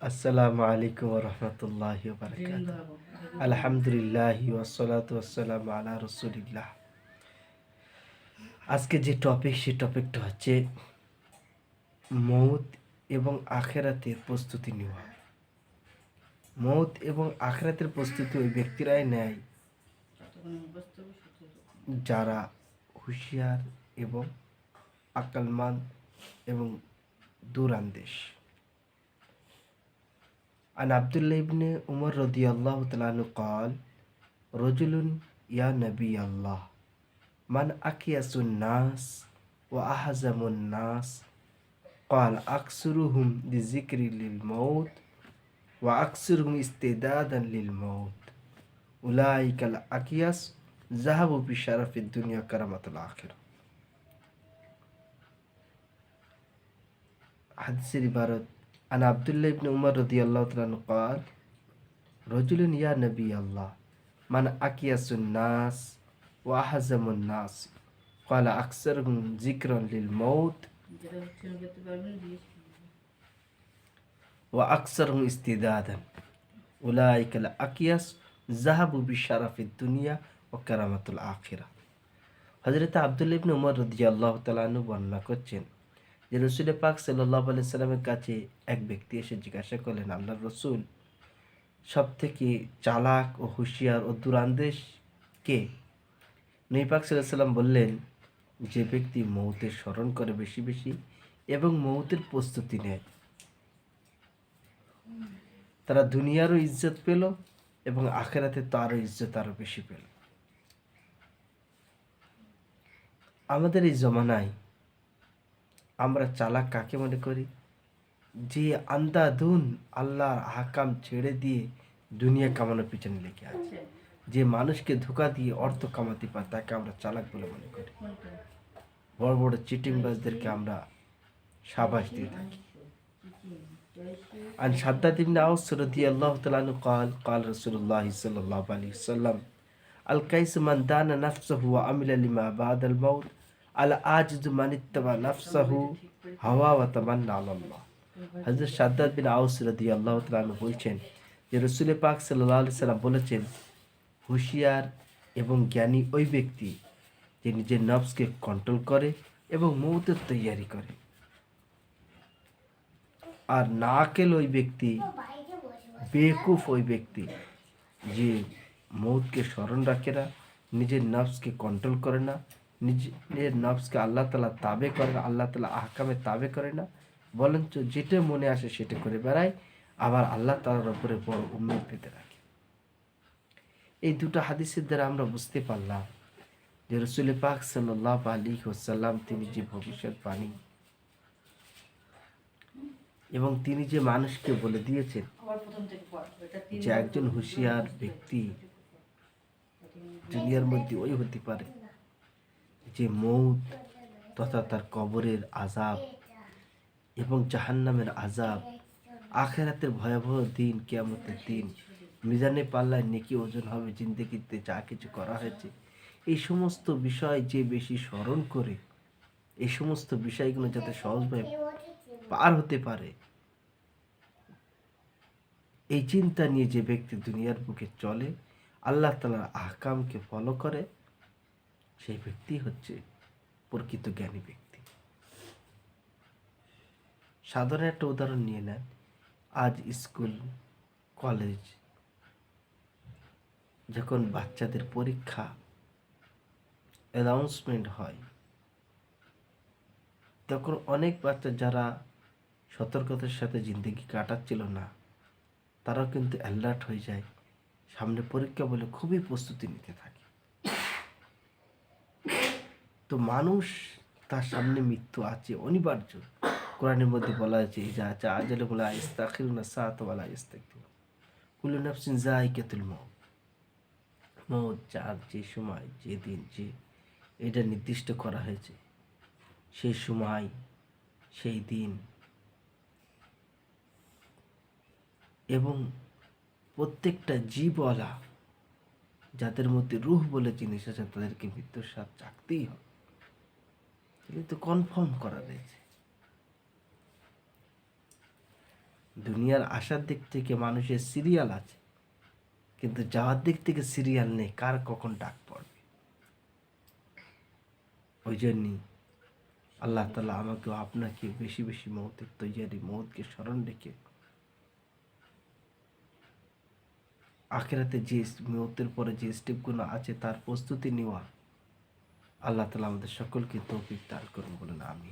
আসসালামু আলাইকুম রহমতুল্লাহ বারকাত আলহামদুলিল্লাহ ওয়াসালাতু আলা রসুলিল্লাহ। আজকে যে টপিক সেই টপিকটা হচ্ছে মৌত এবং আখেরাতের প্রস্তুতি নেওয়া। মৌত এবং আখেরাতের প্রস্তুতি ওই ব্যক্তিরাই নেয় যারা হুঁশিয়ার এবং আকালমান এবং দূরান্দেশ। عن عبد الله بن عمر رضي الله تعالى عنه قال رجل يا نبي الله من أكيس الناس وأحزم الناس قال أكثرهم لذكر للموت وأكثرهم استعدادا للموت. أولئك الأكياس ذهبوا بشرف الدنيا كرامة الآخرة. حديث عبارة عن عبد الله بن عمر رضي الله تعالى عنه قال رجل يا نبي الله من أكيس الناس وأحزم الناس قال أكثرهم ذكرا للموت وأكثرهم استدادا أولئك الأكيس ذهبوا بشرف الدنيا وكرامة الآخرة হজরত আবদুল্লা ইবনে উমর রদিয়াল্লাহ তালানু বর্ণনা করছেন যে রসুল পাক সাল্লাহ আলি সাল্লামের কাছে এক ব্যক্তি এসে জিজ্ঞাসা করলেন আল্লাহ রসুল সব থেকে চালাক ও হুঁশিয়ার ও দুরান্দেশ কে? নই পাক সাল্লাহ সাল্লাম বললেন, যে ব্যক্তি মৌতের স্মরণ করে বেশি বেশি এবং মৌতের প্রস্তুতি নেয়। তারা দুনিয়ারও ইজ্জত পেল এবং আখেরাতে তারও ইজ্জত আরও বেশি পেল। আমাদের এই জমানায় আমরা চালাক কাকে মনে করি যে আন্দাধুন আল্লাহর হাকাম ছেড়ে দিয়ে দুনিয়া কামানোর পিছনে লেগে আছে যে মানুষকে ধোকা দিয়ে অর্থ কামাতে পারে তাকে আমরা চালাক বলে মনে করি বড় বড় চিটিংবাজদেরকে আমরা সাবাস দিয়ে থাকি عن شداد بن أوس رضي الله تعالى عنه قال قال رسول الله صلى الله عليه وسلم الكيس من دان نفسه وعمل لما بعد الموت আল হাওয়া বলছেন যে রসুল পাক সাল্লাম বলেছেন, হুঁশিয়ার এবং জ্ঞানী ওই ব্যক্তি যে নিজের নফসকে কন্ট্রোল করে এবং মৌতের তৈয়ারি করে। আর না কেল ওই ব্যক্তি, বেকুফ ওই ব্যক্তি যে মৌতকে স্মরণ রাখে না, নিজের নফসকে কন্ট্রোল করে না নিজের নফসকে আল্লাহ তালা তাবে করে না, আল্লাহ তালা আহকামে তাবে করে না। বরঞ্চ যেটা মনে আসে সেটা করে বেড়ায়, আবার আল্লাহ তালার উপরে বড় উম্মেদ পেতে রাখে। এই দুটো হাদিসের দ্বারা আমরা বুঝতে পারলাম যে রসুল পাক সাল্লাহ আলী ওসাল্লাম তিনি যে ভবিষ্যৎ বাণী এবং তিনি যে মানুষকে বলে দিয়েছেন যে একজন হুঁশিয়ার ব্যক্তি দুনিয়ার মধ্যে ওই হতে পারে। যে মৌত তথা তার কবরের আজাব এবং জাহান্নামের আজাব আখেরাতের ভয়াবহ দিন, কেয়ামতের দিন। মিজানে পাল্লায় নেকি ওজন হবে, জিন্দগিতে যা কিছু করা হয়েছে। এই সমস্ত বিষয় যে বেশি স্মরণ করে, এই সমস্ত বিষয়গুলো যাতে সহজভাবে পার হতে পারে, এই চিন্তা নিয়ে যে ব্যক্তি দুনিয়ার বুকে চলে, আল্লাহ তালার আহকামকে ফলো করে সেই ব্যক্তি হচ্ছে প্রকৃত জ্ঞানী ব্যক্তি। সাধারণ একটা উদাহরণ নিয়ে নেন। আজ স্কুল, কলেজ যখন বাচ্চাদের পরীক্ষা অ্যানাউন্সমেন্ট হয়, তখন অনেক বাচ্চা যারা সতর্কতার সাথে জিন্দগি কাটাচ্ছিল না, তারাও কিন্তু অ্যালার্ট হয়ে যায়। সামনে পরীক্ষা বলে খুবই প্রস্তুতি নিতে থাকে। তো মানুষ তার সামনে মৃত্যু আছে, অনিবার্য। কোরআনের মধ্যে বলা আছে যা আছে আজলে বলা ইস্তাখির না সাত বলা ইস্তাকির কুলু নাফসিন যাই কেতুল মত মত যার যে সময়, যে দিন, যে এটা নির্দিষ্ট করা হয়েছে, সেই সময়, সেই দিন। এবং প্রত্যেকটা জীবওয়ালা যাদের মধ্যে রুহ বলে জিনিস আছে, তাদেরকে মৃত্যুর স্বাদ চাকতেই হবে। এগুলো তো কনফার্ম করা রয়েছে দুনিয়ার আসার দিক থেকে মানুষের সিরিয়াল আছে, কিন্তু যাওয়ার দিক থেকে সিরিয়াল নেই, কার কখন ডাক পড়বে? ওই জন্যই আল্লাহ তালা আমাকে আপনাকে বেশি বেশি মৌতের তৈরি মৌতকে স্মরণ রেখে আখেরাতে যে মৌতের পরে যে স্টেপগুলো আছে, তার প্রস্তুতি নেওয়া আল্লাহ তালা আমাদের সকলকে তৌফিক দান করুন বলুন আমি